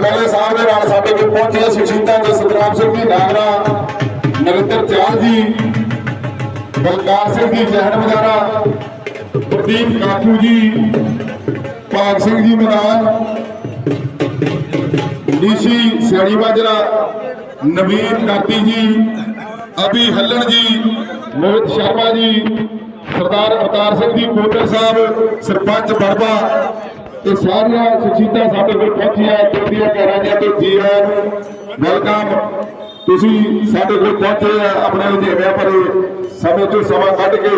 MLA ਸਾਹਿਬ ਦੇ ਨਾਲ ਸਾਡੇ ਕੋਲ ਪਹੁੰਚੇ ਸੁਸ਼ੀਤਾ ਜੀ ਸਤਨਾਮ ਸਿੰਘ ਜੀ ਨਾਗਰਾ ਨਰਿੰਦਰ ਚਾਲ ਜੀ, ਬਲਕਾਰ ਸਿੰਘ ਜੀ, ਜਹਨ ਵਗੈਰਾ, ਪ੍ਰਦੀਪ ਕਾਠੂ ਜੀ, ਭਾਗ ਸਿੰਘ ਜੀ ਮੈਦਾਨ ਡੀਸੀ ਸਿਆਣੀ ਬਾਜਰਾ, ਨਵੀਨ ਕਾਤੀ ਜੀ, ਅਭੀ ਹੱਲਣ ਜੀ ਮੋਹਿਤ ਸ਼ਰਮਾ ਜੀ, ਸਰਦਾਰ ਅਵਤਾਰ ਸਿੰਘ ਜੀ ਕੋਟਰ ਸਾਹਿਬ, ਸਰਪੰਚ ਬੜਬਾ ਇਹ ਸਾਰੀਆਂ ਸੁਚੀਤਾ ਸਾਡੇ ਕੋਲ ਪਹੁੰਚੀਆਂ, ਚੜ੍ਹਦੀਆਂ ਕਰਾਂ ਦੀਆਂ ਤੇ ਜੀ ਆਇਆਂ ਨੂੰ ਵੈਲਕਮ ਤੁਸੀਂ ਸਾਡੇ ਕੋਲ ਪਹੁੰਚੇ ਆ ਆਪਣੇ ਲੁਧਿਆਣਿਆਂ ਪਰ ਸਮੇਂ ਤੋਂ ਸਮਾਂ ਕੱਢ ਕੇ।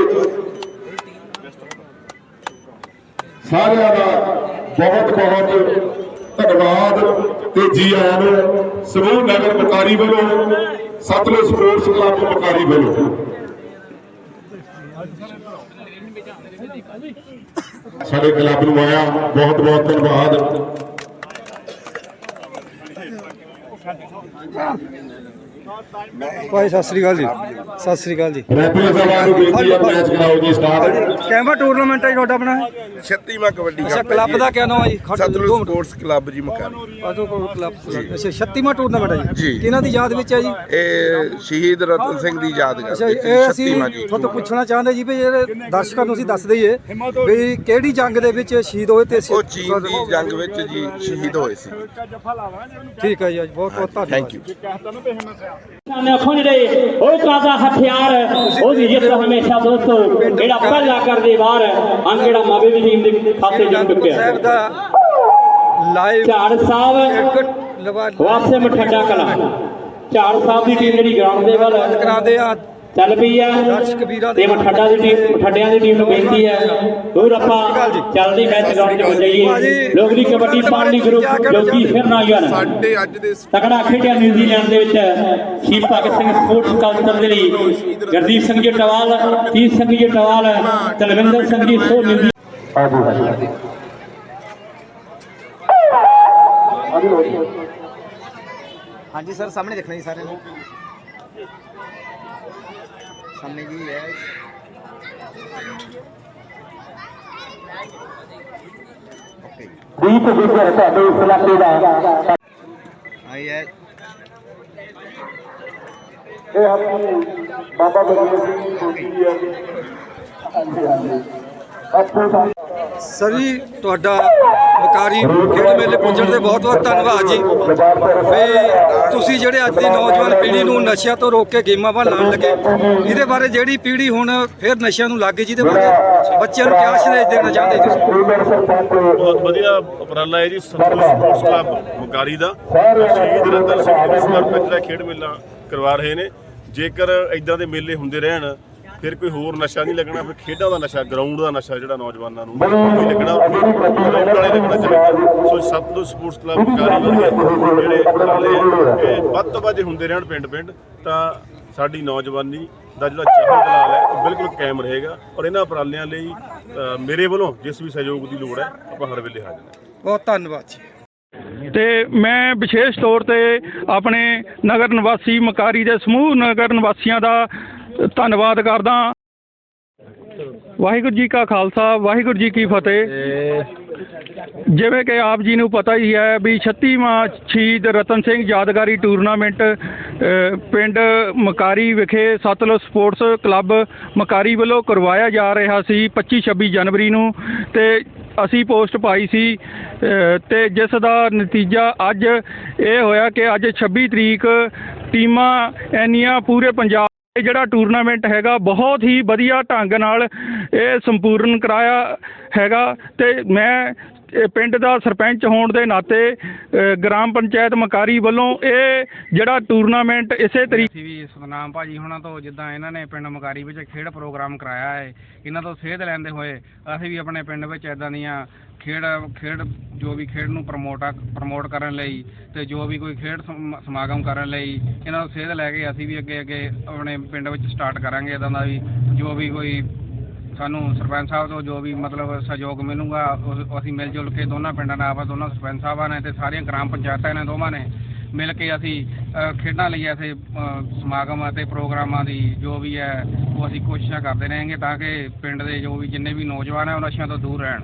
ਸਾਰਿਆਂ ਦਾ ਬਹੁਤ ਬਹੁਤ ਧੰਨਵਾਦ ਤੇ ਜੀ ਆਇਆਂ ਨੂੰ ਸਮੂਹ ਨਗਰ ਮਕਾਰੀ ਵੱਲੋਂ, ਸਤਲੁਜ ਸਪੋਰਟਸ ਕਲੱਬ ਮਕਾਰੀ ਵੱਲੋਂ। ਸਾਡੇ ਕਲੱਬ ਨੂੰ ਆਇਆ ਬਹੁਤ ਬਹੁਤ ਧੰਨਵਾਦ। ਭਾਈ ਸਤਿ ਸ੍ਰੀ ਅਕਾਲ ਜੀ। ਸਤਿ ਸ੍ਰੀ ਅਕਾਲ ਜੀ। ਰੈਫਰੀ ਸਾਹਿਬਾਨ ਨੂੰ ਬੇਨਤੀ ਹੈ ਮੈਚ ਕਰਾਓ ਜੀ ਸਟਾਰਟ ਕੈਂਬਾ ਟੂਰਨਾਮੈਂਟ ਹੈ ਜੀ ਤੁਹਾਡਾ ਆਪਣਾ? 36ਵਾਂ ਕਬੱਡੀ ਅੱਛਾ ਕਲੱਬ। ਦਾ ਕਿਆ ਨਾਮ ਹੈ ਜੀ? ਸਤਲੁਜ ਸਪੋਰਟਸ ਕਲੱਬ ਜੀ ਮਕਾਨੀ। ਆਜੋ ਕੋਲ ਕਲੱਬ ਅੱਛਾ 36ਵਾਂ ਟੂਰਨਾਮੈਂਟ ਹੈ ਜੀ। ਕਿਹਨਾਂ ਦੀ ਯਾਦ ਵਿੱਚ ਹੈ ਜੀ? ਇਹ ਸ਼ਹੀਦ ਰਤਨ ਸਿੰਘ ਦੀ ਯਾਦਗਾਰ ਅੱਛਾ ਇਹ ਅਸੀਂ 36ਵਾਂ ਜੀ। ਤੁਹਾਨੂੰ ਪੁੱਛਣਾ ਚਾਹੁੰਦੇ ਜੀ ਵੀ ਜਿਹੜੇ ਦਰਸ਼ਕਾਂ ਨੂੰ ਅਸੀਂ ਦੱਸ ਦਈਏ ਵੀ ਕਿਹੜੀ ਜੰਗ ਦੇ ਵਿੱਚ ਸ਼ਹੀਦ ਹੋਏ ਤੇ ਅਸੀਂ- ਉਹ ਚੀਨ ਦੀ ਜੰਗ ਵਿੱਚ ਜੀ ਸ਼ਹੀਦ ਹੋਏ ਸੀ। ਠੀਕ ਹੈ ਜੀ ਬਹੁਤ ਬਹੁਤ ਧੰਨਵਾਦ ਥੈਂਕ ਯੂ ਅੱਖੋਂ ਜਿਹੜੇ ਉਹ ਕਾਜ਼ਾ ਹਥਿਆਰ ਉਹਦੀ ਜਿੱਤ ਹਮੇਸ਼ਾ ਦੋਸਤੋ ਜਿਹੜਾ ਪਹਿਲਾ ਕਰਦੇ ਵਾਰ ਅੰਗ ਜਿਹੜਾ ਮਾਵੇ ਦੀ ਟੀਮ ਦੇ ਖਾਤੇ ਜੰਮ ਸਾਹਿਬ ਦਾ ਲਾਈਵ ਝਾੜ ਸਾਹਿਬ ਵਾਪਸੇ ਮਠੱਡਾ ਕਲਾ ਝਾੜ ਸਾਹਿਬ ਦੀ ਟੀਮ ਜਿਹੜੀ ਗਰਾਊਂਡ ਦੇ ਵੱਲ ਕਰਾਉਂਦੇ ਆ ਚੱਲ ਪਈ ਦੇ ਤੇ ਮਠੱਡਾ ਦੀ ਟੀਮ ਮਠੱਡਿਆਂ ਦੀ ਟੀਮ ਨੂੰ ਬੇਨਤੀ ਹੈ ਦੂਰ ਆਪਾਂ ਚੱਲਦੀ ਮੈਚ ਗਰਾਊਂਡ 'ਚ ਹੋ ਜਾਈਏ ਲੋਕਰੀ ਕਬੱਡੀ ਪਾਣੀ ਗਰੁੱਪ ਜੋਗੀ ਫਿਰ ਨਾ ਯਾਰ ਸਾਡੇ ਅੱਜ ਦੇ ਤਕੜਾ ਖੇਡਿਆ ਨਿਊਜ਼ੀਲੈਂਡ ਦੇ ਵਿੱਚ ਸ਼ਹੀਦ ਭਗਤ ਸਿੰਘ ਸਪੋਰਟਸ ਦੇ ਲਈ। ਗੁਰਦੀਪ ਸਿੰਘ ਜੀ ਟਵਾਲ ਤੀਰ ਸਿੰਘ ਜੀ ਟਵਾਲ ਤਲਵਿੰਦਰ ਸਿੰਘ ਜੀ ਸੋ ਨਿਊਜ਼ੀ ਹਾਂਜੀ ਸਰ ਸਾਹਮਣੇ ਦੇਖਣਾ ਜੀ ਸਾਰੇ ਨੂੰ। ਹੈ। ਦੀਪ ਗੁੱਜਰ ਇਸ ਇਲਾਕੇ ਦਾ। ਆਈ ਹੈ। ਇਹ ਆਪਣੀ ਬਾਬਾ ਬਲਵੀਰ ਸਿੰਘ ਛੋਟੀ ਹੈ। ਹਾਂਜੀ ਹਾਂਜੀ। ਅੱਛਾ। ਜੀ ਸਰ ਜੀ ਤੁਹਾਡਾ ਵਕਾਰੀ ਖੇਡ ਮੇਲੇ ਪਹੁੰਚਣ ਤੇ ਬਹੁਤ ਬਹੁਤ ਧੰਨਵਾਦ ਜੀ। ਵੀ ਤੁਸੀਂ ਜਿਹੜੇ ਅੱਜ ਦੀ ਨੌਜਵਾਨ ਪੀੜ੍ਹੀ ਨੂੰ ਨਸ਼ਿਆਂ ਤੋਂ ਰੋਕ ਕੇ ਗੇਮਾਂ ਵੱਲ ਲਾਉਣ ਲੱਗੇ, ਇਹਦੇ ਬਾਰੇ ਜਿਹੜੀ ਪੀੜ੍ਹੀ ਹੁਣ ਫਿਰ ਨਸ਼ਿਆਂ ਨੂੰ ਲੱਗ ਗਈ ਜਿਹਦੇ ਬਾਰੇ ਬੱਚਿਆਂ ਨੂੰ ਕਿਆ ਸੰਦੇਸ਼ ਦੇਣਾ ਚਾਹੁੰਦੇ ਤੁਸੀਂ? ਬਹੁਤ ਵਧੀਆ ਉਪਰਾਲਾ ਹੈ ਜੀ ਸਤਲੁਜ ਸਪੋਰਟਸ ਕਲੱਬ ਮੁਕਾਰੀ ਦਾ। ਸ਼ਹੀਦ ਰਤਨ ਸਿੰਘ ਜੀ ਸਮਰਪਿਤ ਜਿਹੜਾ ਖੇਡ ਮੇਲਾ ਕਰਵਾ ਰਹੇ ਨੇ। ਜੇਕਰ ਇਦਾਂ ਦੇ ਮੇਲੇ ਹੁੰਦੇ ਰਹਿਣ ਫਿਰ ਕੋਈ ਹੋਰ ਨਸ਼ਾ ਨਹੀਂ ਲੱਗਣਾ ਫਿਰ ਖੇਡਾਂ ਦਾ ਨਸ਼ਾ ਗਰਾਊਂਡ ਦਾ ਨਸ਼ਾ ਜਿਹੜਾ ਨੌਜਵਾਨਾਂ ਨੂੰ ਲੱਗਣਾ ਗਰਾਊਂਡ ਵਾਲੇ ਲੱਗਣਾ ਚਾਹੀਦਾ। So Satluj sports club Mukari ਵਾਲੇ ਜਿਹੜੇ ਉਪਰਾਲੇ ਵੱਧ ਤੋਂ ਵੱਧ ਹੁੰਦੇ ਰਹਿਣ ਪਿੰਡ ਪਿੰਡ ਤਾਂ ਸਾਡੀ ਨੌਜਵਾਨੀ ਦਾ ਜਿਹੜਾ ਚਹਿਲ ਜਲਾਲ ਹੈ ਉਹ ਬਿਲਕੁਲ ਕਾਇਮ ਰਹੇਗਾ। ਔਰ ਇਹਨਾਂ ਉਪਰਾਲਿਆਂ ਲਈ ਮੇਰੇ ਵੱਲੋਂ ਜਿਸ ਵੀ ਸਹਿਯੋਗ ਦੀ ਲੋੜ ਹੈ ਆਪਾਂ ਹਰ ਵੇਲੇ ਹਾਜ਼ਰ ਹਾਂ। ਬਹੁਤ ਧੰਨਵਾਦ ਜੀ। ਤੇ ਮੈਂ ਵਿਸ਼ੇਸ਼ ਤੌਰ ਤੇ ਆਪਣੇ ਨਗਰ ਨਿਵਾਸੀ ਮਕਾਰੀ ਦੇ ਸਮੂਹ ਨਗਰ ਨਿਵਾਸੀਆਂ ਦਾ ਧੰਨਵਾਦ ਕਰਦਾ। ਵਾਹਿਗੁਰੂ ਜੀ ਕਾ ਖਾਲਸਾ ਵਾਹਿਗੁਰੂ ਜੀ ਕੀ ਫਤਿਹ। ਜਿਵੇਂ ਕਿ ਆਪ ਜੀ ਨੂੰ ਪਤਾ ਹੀ ਹੈ ਵੀ 36ਵਾਂ ਸ਼ਹੀਦ ਰਤਨ ਸਿੰਘ ਯਾਦਗਾਰੀ ਟੂਰਨਾਮੈਂਟ ਪਿੰਡ ਮਕਾਰੀ ਵਿਖੇ ਸਤਲੁਜ ਸਪੋਰਟਸ ਕਲੱਬ ਮਕਾਰੀ ਵੱਲੋਂ ਕਰਵਾਇਆ ਜਾ ਰਿਹਾ ਸੀ 25 26 ਜਨਵਰੀ ਨੂੰ ਤੇ ਅਸੀਂ ਪੋਸਟ ਪਾਈ ਸੀ ਅ, ਤੇ ਜਿਸ ਦਾ ਨਤੀਜਾ ਅੱਜ ਇਹ ਹੋਇਆ ਕਿ ਅੱਜ 26 ਤਰੀਕ ਟੀਮਾਂ ਇੰਨੀਆਂ ਪੂਰੇ ਪੰਜਾਬ ਇਹ ਜਿਹੜਾ ਟੂਰਨਾਮੈਂਟ ਹੈਗਾ, ਬਹੁਤ ਹੀ ਵਧੀਆ ਢੰਗ ਨਾਲ ਇਹ ਸੰਪੂਰਨ ਕਰਾਇਆ ਹੈਗਾ ਅਤੇ ਮੈਂ ਪਿੰਡ ਦਾ ਸਰਪੰਚ ਹੋਣ ਦੇ ਨਾਤੇ ਗ੍ਰਾਮ ਪੰਚਾਇਤ ਮਕਾਰੀ ਵੱਲੋਂ ਇਹ ਜਿਹੜਾ ਟੂਰਨਾਮੈਂਟ ਇਸੇ ਤਰੀਕੇ ਅਸੀਂ ਵੀ ਸਤਨਾਮ ਭਾਜੀ ਹੁਣਾਂ ਤੋਂ ਜਿੱਦਾਂ ਇਹਨਾਂ ਨੇ ਪਿੰਡ ਮਕਾਰੀ ਵਿੱਚ ਖੇਡ ਪ੍ਰੋਗਰਾਮ ਕਰਾਇਆ ਹੈ, ਇਹਨਾਂ ਤੋਂ ਸੇਧ ਲੈਂਦੇ ਹੋਏ ਅਸੀਂ ਵੀ ਆਪਣੇ ਪਿੰਡ ਵਿੱਚ ਇਦਾਂ ਦੀਆਂ ਖੇਡ ਖੇਡ ਜੋ ਵੀ ਖੇਡ ਨੂੰ ਪ੍ਰਮੋਟ ਪ੍ਰਮੋਟ ਕਰਨ ਲਈ ਤੇ ਜੋ ਵੀ ਕੋਈ ਖੇਡ ਸਮ- ਸਮਾਗਮ ਕਰਨ ਲਈ ਇਹਨਾਂ ਤੋਂ ਸੇਧ ਲੈ ਕੇ ਅਸੀਂ ਵੀ ਅੱਗੇ ਅੱਗੇ ਆਪਣੇ ਪਿੰਡ ਵਿੱਚ ਸਟਾਰਟ ਕਰਾਂਗੇ ਇਦਾਂ ਦਾ ਵੀ ਜੋ ਵੀ ਕੋਈ ਸਾਨੂੰ ਸਰਪੰਚ ਸਾਹਿਬ ਤੋਂ ਜੋ ਵੀ ਮਤਲਬ ਸਹਿਯੋਗ ਮਿਲੂਗਾ ਉਹ- ਅਸੀਂ ਮਿਲ ਜੁਲ ਕੇ ਦੋਨਾਂ ਪਿੰਡਾਂ ਨਾਲ ਆਪਸ ਦੋਨਾਂ ਸਰਪੰਚ ਸਾਹਿਬਾਂ ਨੇ ਤੇ ਸਾਰੀਆਂ ਗ੍ਰਾਮ ਪੰਚਾਇਤਾਂ ਨੇ ਦੋਵਾਂ ਨੇ ਮਿਲ ਕੇ ਅਸੀਂ ਅ, ਖੇਡਾਂ ਲਈ ਐਸੇ ਅ, ਸਮਾਗਮ ਅਤੇ ਪ੍ਰੋਗਰਾਮਾਂ ਦੀ ਜੋ ਵੀ ਹੈ ਉਹ ਅਸੀਂ ਕੋਸ਼ਿਸ਼ਾਂ ਕਰਦੇ ਰਹਾਂਗੇ ਤਾਂ ਕਿ ਪਿੰਡ ਦੇ ਜੋ ਵੀ ਜਿੰਨੇ ਵੀ ਨੌਜਵਾਨ ਹੈ ਉਹ ਨਸ਼ਿਆਂ ਤੋਂ ਦੂਰ ਰਹਿਣ।